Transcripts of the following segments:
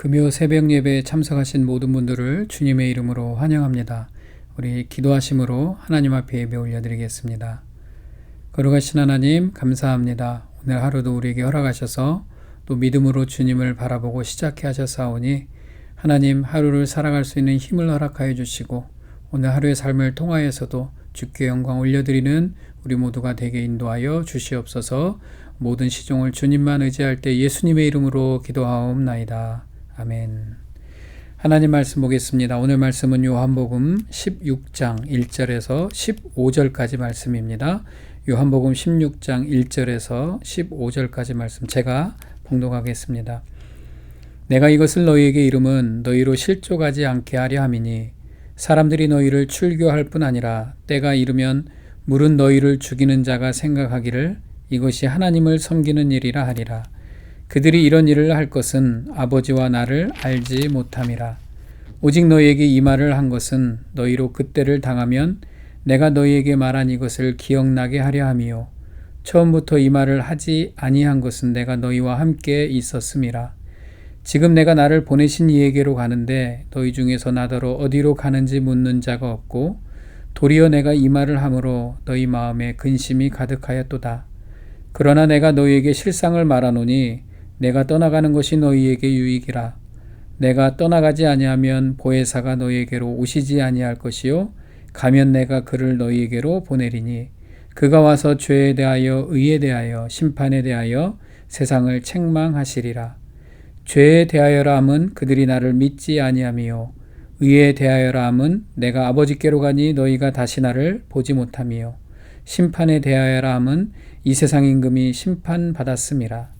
금요 새벽 예배에 참석하신 모든 분들을 주님의 이름으로 환영합니다. 우리 기도하심으로 하나님 앞에 예배 올려드리겠습니다. 거룩하신 하나님 감사합니다. 오늘 하루도 우리에게 허락하셔서 또 믿음으로 주님을 바라보고 시작해 하셨사오니 하나님 하루를 살아갈 수 있는 힘을 허락하여 주시고 오늘 하루의 삶을 통하여서도 주께 영광 올려드리는 우리 모두가 되게 인도하여 주시옵소서 모든 시종을 주님만 의지할 때 예수님의 이름으로 기도하옵나이다. 아멘. 하나님 말씀 보겠습니다. 오늘 말씀은 요한복음 16장 1절에서 15절까지 말씀입니다. 요한복음 16장 1절에서 15절까지 말씀 제가 봉독하겠습니다. 내가 이것을 너희에게 이름은 너희로 실족하지 않게 하려 함이니 사람들이 너희를 출교할 뿐 아니라 때가 이르면 물은 너희를 죽이는 자가 생각하기를 이것이 하나님을 섬기는 일이라 하리라. 그들이 이런 일을 할 것은 아버지와 나를 알지 못함이라. 오직 너희에게 이 말을 한 것은 너희로 그때를 당하면 내가 너희에게 말한 이것을 기억나게 하려 함이요. 처음부터 이 말을 하지 아니한 것은 내가 너희와 함께 있었음이라. 지금 내가 나를 보내신 이에게로 가는데 너희 중에서 나더러 어디로 가는지 묻는 자가 없고 도리어 내가 이 말을 함으로 너희 마음에 근심이 가득하였도다. 그러나 내가 너희에게 실상을 말하노니 내가 떠나가는 것이 너희에게 유익이라. 내가 떠나가지 아니하면 보혜사가 너희에게로 오시지 아니할 것이요 가면 내가 그를 너희에게로 보내리니 그가 와서 죄에 대하여 의에 대하여 심판에 대하여 세상을 책망하시리라. 죄에 대하여라 함은 그들이 나를 믿지 아니함이요 의에 대하여라 함은 내가 아버지께로 가니 너희가 다시 나를 보지 못함이요 심판에 대하여라 함은 이 세상 임금이 심판받았음이라.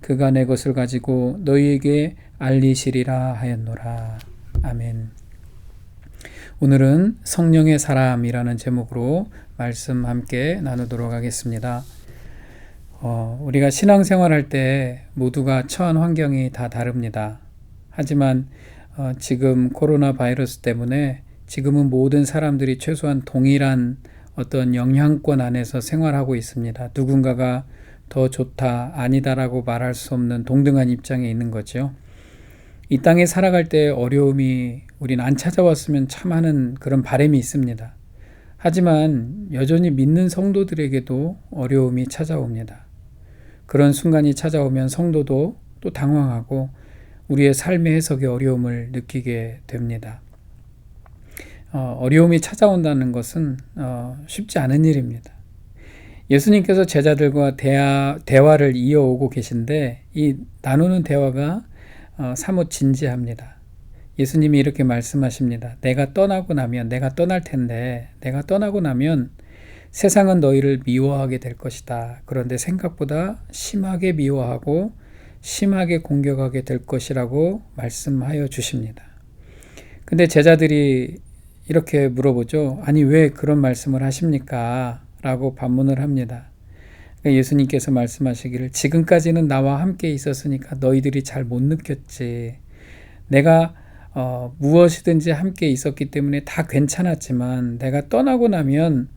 그가 내 것을 가지고 너희에게 알리시리라 하였노라. 아멘. 오늘은 성령의 사람이라는 제목으로 말씀 함께 나누도록 하겠습니다. 어, 우리가 신앙생활 할때 모두가 처한 환경이 다 다릅니다. 하지만 어, 지금 코로나 바이러스 때문에 지금은 모든 사람들이 최소한 동일한 어떤 영향권 안에서 생활하고 있습니다. 누군가가 더 좋다, 아니다라고 말할 수 없는 동등한 입장에 있는 거죠. 이 땅에 살아갈 때 어려움이 우린 안 찾아왔으면 참 하는 그런 바람이 있습니다. 하지만 여전히 믿는 성도들에게도 어려움이 찾아옵니다. 그런 순간이 찾아오면 성도도 또 당황하고 우리의 삶의 해석에 어려움을 느끼게 됩니다. 어, 어려움이 찾아온다는 것은 어, 쉽지 않은 일입니다. 예수님께서 제자들과 대화, 대화를 이어오고 계신데 이 나누는 대화가 어, 사뭇 진지합니다. 예수님이 이렇게 말씀하십니다. 내가 떠나고 나면 내가 떠날 텐데 내가 떠나고 나면 세상은 너희를 미워하게 될 것이다. 그런데 생각보다 심하게 미워하고 심하게 공격하게 될 것이라고 말씀하여 주십니다. 근데 제자들이 이렇게 물어보죠. 아니, 왜 그런 말씀을 하십니까? 라고 반문을 합니다. 그러니까 예수님께서 말씀하시기를 지금까지는 나와 함께 있었으니까 너희들이 잘 못 느꼈지. 내가 어, 무엇이든지 함께 있었기 때문에 다 괜찮았지만 내가 떠나고 나면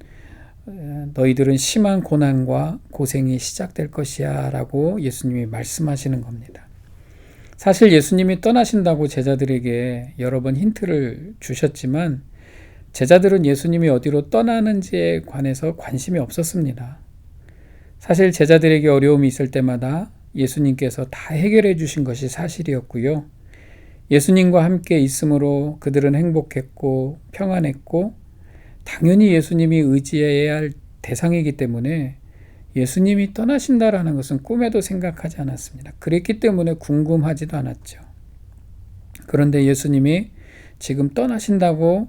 어, 너희들은 심한 고난과 고생이 시작될 것이야 라고 예수님이 말씀하시는 겁니다. 사실 예수님이 떠나신다고 제자들에게 여러 번 힌트를 주셨지만 제자들은 예수님이 어디로 떠나는지에 관해서 관심이 없었습니다. 사실 제자들에게 어려움이 있을 때마다 예수님께서 다 해결해 주신 것이 사실이었고요. 예수님과 함께 있으므로 그들은 행복했고 평안했고 당연히 예수님이 의지해야 할 대상이기 때문에 예수님이 떠나신다라는 것은 꿈에도 생각하지 않았습니다. 그랬기 때문에 궁금하지도 않았죠. 그런데 예수님이 지금 떠나신다고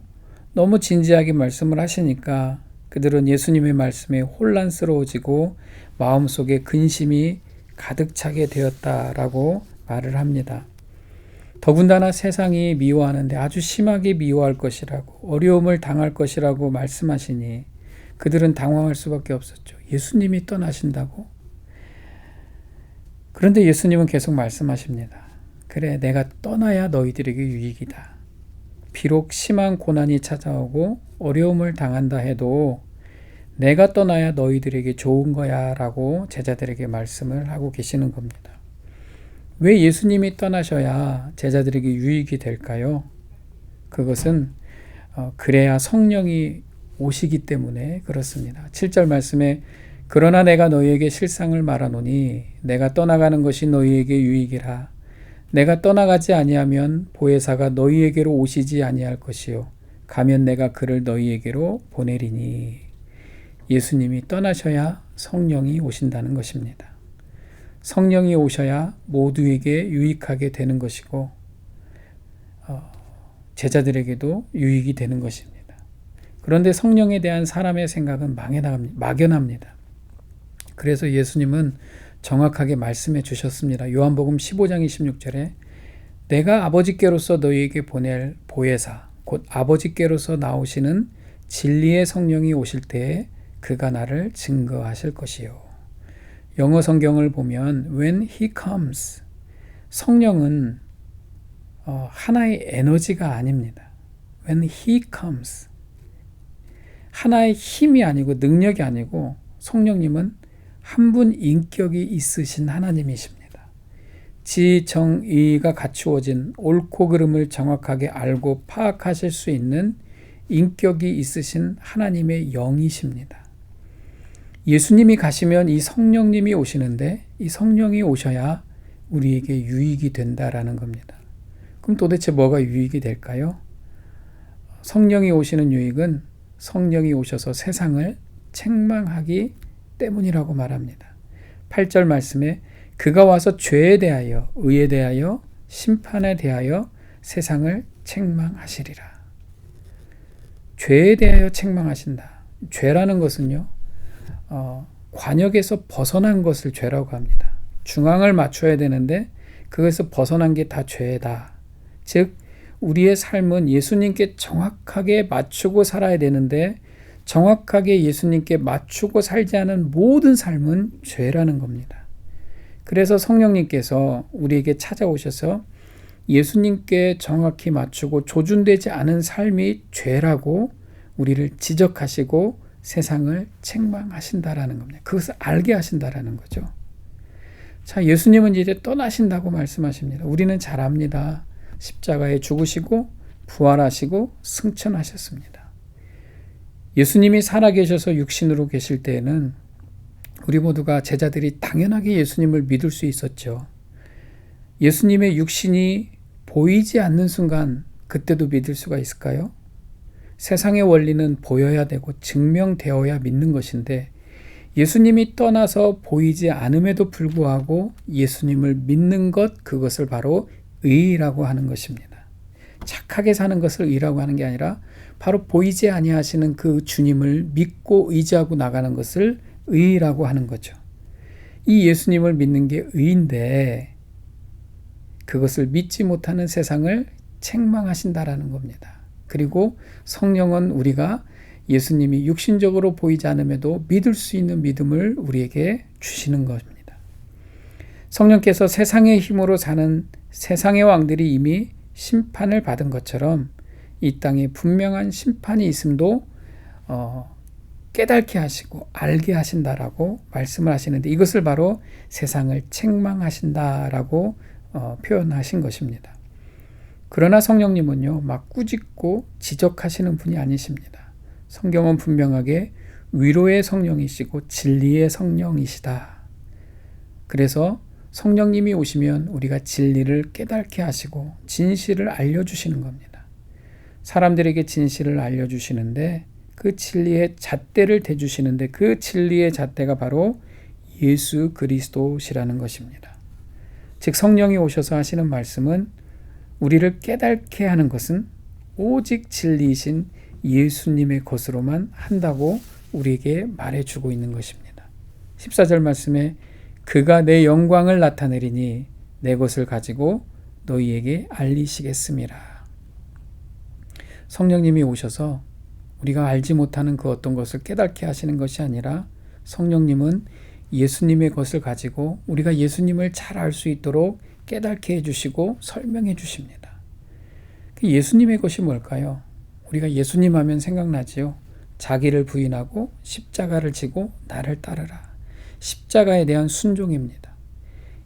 너무 진지하게 말씀을 하시니까 그들은 예수님의 말씀에 혼란스러워지고 마음속에 근심이 가득 차게 되었다라고 말을 합니다. 더군다나 세상이 미워하는데 아주 심하게 미워할 것이라고 어려움을 당할 것이라고 말씀하시니 그들은 당황할 수밖에 없었죠. 예수님이 떠나신다고? 그런데 예수님은 계속 말씀하십니다. 그래, 내가 떠나야 너희들에게 유익이다. 비록 심한 고난이 찾아오고 어려움을 당한다 해도 내가 떠나야 너희들에게 좋은 거야 라고 제자들에게 말씀을 하고 계시는 겁니다. 왜 예수님이 떠나셔야 제자들에게 유익이 될까요? 그것은 어, 그래야 성령이 오시기 때문에 그렇습니다. 7절 말씀에 그러나 내가 너희에게 실상을 말하노니 내가 떠나가는 것이 너희에게 유익이라 내가 떠나가지 아니하면 보혜사가 너희에게로 오시지 아니할 것이요 가면 내가 그를 너희에게로 보내리니 예수님이 떠나셔야 성령이 오신다는 것입니다. 성령이 오셔야 모두에게 유익하게 되는 것이고 어, 제자들에게도 유익이 되는 것입니다. 그런데 성령에 대한 사람의 생각은 막연합니다. 그래서 예수님은 정확하게 말씀해 주셨습니다. 요한복음 15장 26절에 내가 아버지께로서 너희에게 보낼 보혜사 곧 아버지께로서 나오시는 진리의 성령이 오실 때에 그가 나를 증거하실 것이요. 영어 성경을 보면 when he comes 성령은 어, 하나의 에너지가 아닙니다. when he comes 하나의 힘이 아니고 능력이 아니고 성령님은 한 분 인격이 있으신 하나님이십니다. 지정의가 갖추어진 옳고 그름을 정확하게 알고 파악하실 수 있는 인격이 있으신 하나님의 영이십니다. 예수님이 가시면 이 성령님이 오시는데 이 성령이 오셔야 우리에게 유익이 된다라는 겁니다. 그럼 도대체 뭐가 유익이 될까요? 성령이 오시는 유익은 성령이 오셔서 세상을 책망하기 때문이라고 말합니다. 8절 말씀에 그가 와서 죄에 대하여 의에 대하여 심판에 대하여 세상을 책망하시리라. 죄에 대하여 책망하신다. 죄라는 것은요, 어, 관역에서 벗어난 것을 죄라고 합니다. 중앙을 맞춰야 되는데 그것에서 벗어난 게 다 죄다. 즉 우리의 삶은 예수님께 정확하게 맞추고 살아야 되는데 정확하게 예수님께 맞추고 살지 않은 모든 삶은 죄라는 겁니다. 그래서 성령님께서 우리에게 찾아오셔서 예수님께 정확히 맞추고 조준되지 않은 삶이 죄라고 우리를 지적하시고 세상을 책망하신다라는 겁니다. 그것을 알게 하신다라는 거죠. 자, 예수님은 이제 떠나신다고 말씀하십니다. 우리는 잘 압니다. 십자가에 죽으시고 부활하시고 승천하셨습니다. 예수님이 살아계셔서 육신으로 계실 때에는 우리 모두가 제자들이 당연하게 예수님을 믿을 수 있었죠. 예수님의 육신이 보이지 않는 순간 그때도 믿을 수가 있을까요? 세상의 원리는 보여야 되고 증명되어야 믿는 것인데 예수님이 떠나서 보이지 않음에도 불구하고 예수님을 믿는 것 그것을 바로 의라고 하는 것입니다. 착하게 사는 것을 의라고 하는 게 아니라 바로 보이지 아니하시는 그 주님을 믿고 의지하고 나가는 것을 의라고 하는 거죠. 이 예수님을 믿는 게 의인데 그것을 믿지 못하는 세상을 책망하신다라는 겁니다. 그리고 성령은 우리가 예수님이 육신적으로 보이지 않음에도 믿을 수 있는 믿음을 우리에게 주시는 것입니다. 성령께서 세상의 힘으로 사는 세상의 왕들이 이미 심판을 받은 것처럼 이 땅에 분명한 심판이 있음도 어, 깨닫게 하시고 알게 하신다라고 말씀을 하시는데 이것을 바로 세상을 책망하신다라고 어, 표현하신 것입니다. 그러나 성령님은요, 막 꾸짖고 지적하시는 분이 아니십니다. 성경은 분명하게 위로의 성령이시고 진리의 성령이시다. 그래서 성령님이 오시면 우리가 진리를 깨닫게 하시고 진실을 알려주시는 겁니다. 사람들에게 진실을 알려주시는데 그 진리의 잣대를 대주시는데 그 진리의 잣대가 바로 예수 그리스도시라는 것입니다. 즉 성령이 오셔서 하시는 말씀은 우리를 깨닫게 하는 것은 오직 진리이신 예수님의 것으로만 한다고 우리에게 말해주고 있는 것입니다. 14절 말씀에 그가 내 영광을 나타내리니 내 것을 가지고 너희에게 알리시겠음이라. 성령님이 오셔서 우리가 알지 못하는 그 어떤 것을 깨닫게 하시는 것이 아니라 성령님은 예수님의 것을 가지고 우리가 예수님을 잘 알 수 있도록 깨닫게 해주시고 설명해 주십니다. 그 예수님의 것이 뭘까요? 우리가 예수님 하면 생각나지요. 자기를 부인하고 십자가를 지고 나를 따르라. 십자가에 대한 순종입니다.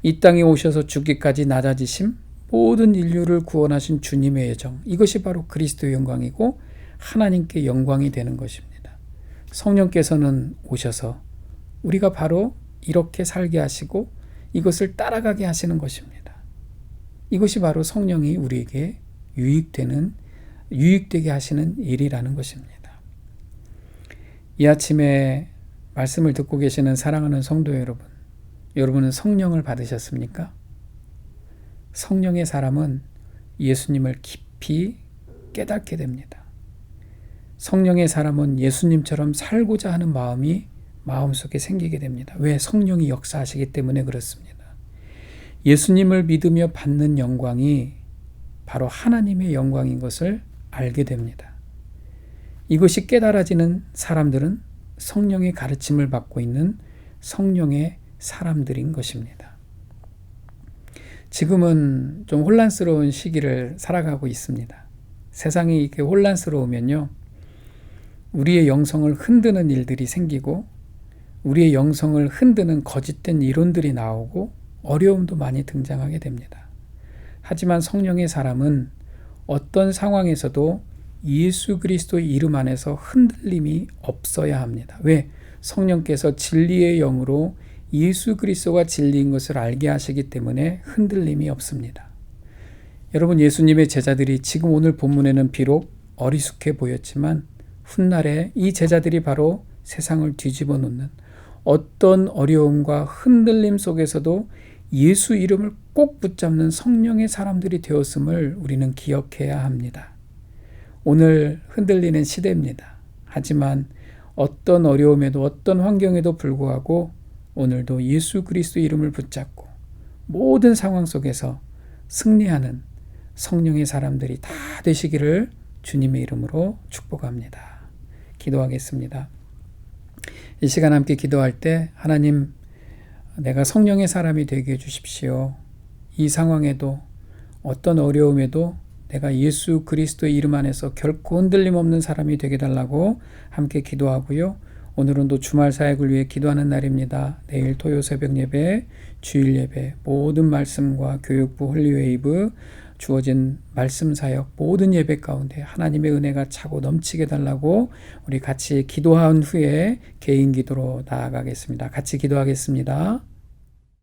이 땅에 오셔서 죽기까지 낮아지심, 모든 인류를 구원하신 주님의 예정. 이것이 바로 그리스도의 영광이고 하나님께 영광이 되는 것입니다. 성령께서는 오셔서 우리가 바로 이렇게 살게 하시고 이것을 따라가게 하시는 것입니다. 이것이 바로 성령이 우리에게 유익되는 유익되게 하시는 일이라는 것입니다. 이 아침에 말씀을 듣고 계시는 사랑하는 성도 여러분, 여러분은 성령을 받으셨습니까? 성령의 사람은 예수님을 깊이 깨닫게 됩니다. 성령의 사람은 예수님처럼 살고자 하는 마음이 마음속에 생기게 됩니다. 왜? 성령이 역사하시기 때문에 그렇습니다. 예수님을 믿으며 받는 영광이 바로 하나님의 영광인 것을 알게 됩니다. 이것이 깨달아지는 사람들은 성령의 가르침을 받고 있는 성령의 사람들인 것입니다. 지금은 좀 혼란스러운 시기를 살아가고 있습니다. 세상이 이렇게 혼란스러우면요. 우리의 영성을 흔드는 일들이 생기고 우리의 영성을 흔드는 거짓된 이론들이 나오고 어려움도 많이 등장하게 됩니다. 하지만 성령의 사람은 어떤 상황에서도 예수 그리스도 이름 안에서 흔들림이 없어야 합니다. 왜? 성령께서 진리의 영으로 예수 그리스도가 진리인 것을 알게 하시기 때문에 흔들림이 없습니다. 여러분 예수님의 제자들이 지금 오늘 본문에는 비록 어리숙해 보였지만 훗날에 이 제자들이 바로 세상을 뒤집어 놓는 어떤 어려움과 흔들림 속에서도 예수 이름을 꼭 붙잡는 성령의 사람들이 되었음을 우리는 기억해야 합니다. 오늘 흔들리는 시대입니다. 하지만 어떤 어려움에도 어떤 환경에도 불구하고 오늘도 예수 그리스도 이름을 붙잡고 모든 상황 속에서 승리하는 성령의 사람들이 다 되시기를 주님의 이름으로 축복합니다. 기도하겠습니다. 이 시간 함께 기도할 때 하나님 내가 성령의 사람이 되게 해 주십시오. 이 상황에도 어떤 어려움에도 내가 예수 그리스도의 이름 안에서 결코 흔들림 없는 사람이 되게 달라고 함께 기도하고요. 오늘은 또 주말 사역을 위해 기도하는 날입니다. 내일 토요 새벽 예배, 주일 예배, 모든 말씀과 교육부 홀리웨이브 주어진 말씀 사역 모든 예배 가운데 하나님의 은혜가 차고 넘치게 달라고 우리 같이 기도한 후에 개인 기도로 나아가겠습니다. 같이 기도하겠습니다.